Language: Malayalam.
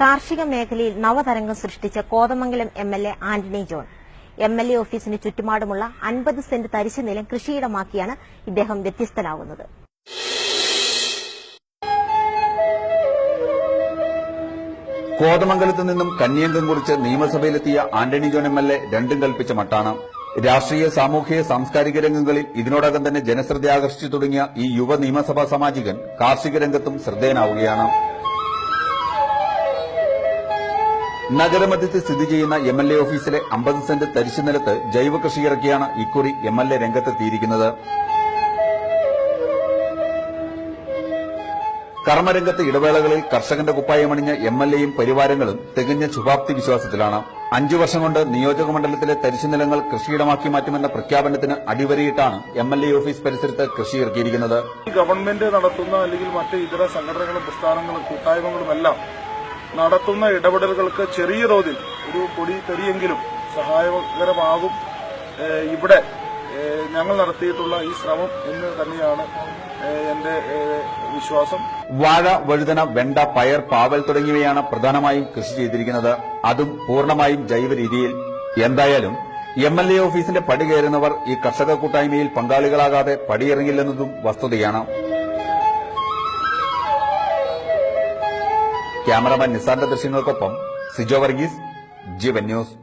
കാർഷിക മേഖലയിൽ നവതരംഗം സൃഷ്ടിച്ച Kothamangalam M L A Antony John. M L A ഓഫീസിന് ചുറ്റുപാടുമുള്ള അൻപത് സെന്റ് തരിശു നിലം കൃഷിയിടമാക്കിയാണ് ഇദ്ദേഹം വ്യത്യസ്തനാകുന്നത് കോതമംഗലത്ത് നിന്നും കന്യങ്കം കുറിച്ച് നിയമസഭയിലെത്തിയ Antony John M L A രണ്ടും കൽപ്പിച്ച മട്ടാണ്. രാഷ്ട്രീയ സാമൂഹിക സാംസ്കാരിക രംഗങ്ങളിൽ ഇതിനോടകം തന്നെ ജനശ്രദ്ധ ആകർഷിച്ചു തുടങ്ങിയ ഈ യുവ നിയമസഭാ സാമാജികൻ കാർഷിക രംഗത്തും ശ്രദ്ധേയനാവുകയാണ്. നഗരമധ്യത്ത് സ്ഥിതി ചെയ്യുന്ന എം എൽ എ ഓഫീസിലെ അമ്പത് സെന്റ് തരിശു നിലത്ത് ജൈവ കൃഷി ഇറക്കിയാണ് ഇക്കുറി എം എൽ എ രംഗത്തെത്തിയിരിക്കുന്നത്. കർമ്മരംഗത്ത് ഇടവേളകളിൽ കർഷകന്റെ കുപ്പായമണിഞ്ഞ എം എൽ എയും പരിവാരങ്ങളും തികഞ്ഞ ശുഭാപ്തി വിശ്വാസത്തിലാണ്. അഞ്ചു വർഷം കൊണ്ട് നിയോജക മണ്ഡലത്തിലെ തരിശു നിലങ്ങൾ കൃഷിയിടമാക്കി മാറ്റുമെന്ന പ്രഖ്യാപനത്തിന് അടിവരയിട്ടാണ് എം എൽ എ ഓഫീസ് പരിസരത്ത് കൃഷി ഇറക്കിയിരിക്കുന്നത് ഗവൺമെന്റ് നടത്തുന്ന അല്ലെങ്കിൽ മറ്റ് ഇതര സംഘടനകളും പ്രസ്ഥാനങ്ങളും കൂട്ടായ്മകളുമെല്ലാം നടത്തുന്ന ഇടപെടലുകൾക്ക് ചെറിയ തോതിൽ ഒരു പൊടി തെറിയെങ്കിലും സഹായകരമാകും. ഇവിടെ ഞങ്ങൾ നടത്തിയിട്ടുള്ള ഈ ശ്രമം എന്ന് തന്നെയാണ് എന്റെ വിശ്വാസം. വാഴ വഴുതന വെണ്ട പയർ പാവൽ തുടങ്ങിയവയാണ് പ്രധാനമായും കൃഷി ചെയ്തിരിക്കുന്നത്. അതും പൂർണമായും ജൈവ രീതിയിൽ എന്തായാലും എം എൽ എ ഓഫീസിന്റെ പടി കയറുന്നവർ ഈ കർഷക കൂട്ടായ്മയിൽ പങ്കാളികളാകാതെ പടിയിറങ്ങില്ലെന്നതും വസ്തുതയാണ്. ക്യാമറമാൻ നിസാറിന്റെ ദൃശ്യങ്ങൾക്കൊപ്പം സിജോ വർഗീസ് ജീവൻ ന്യൂസ്.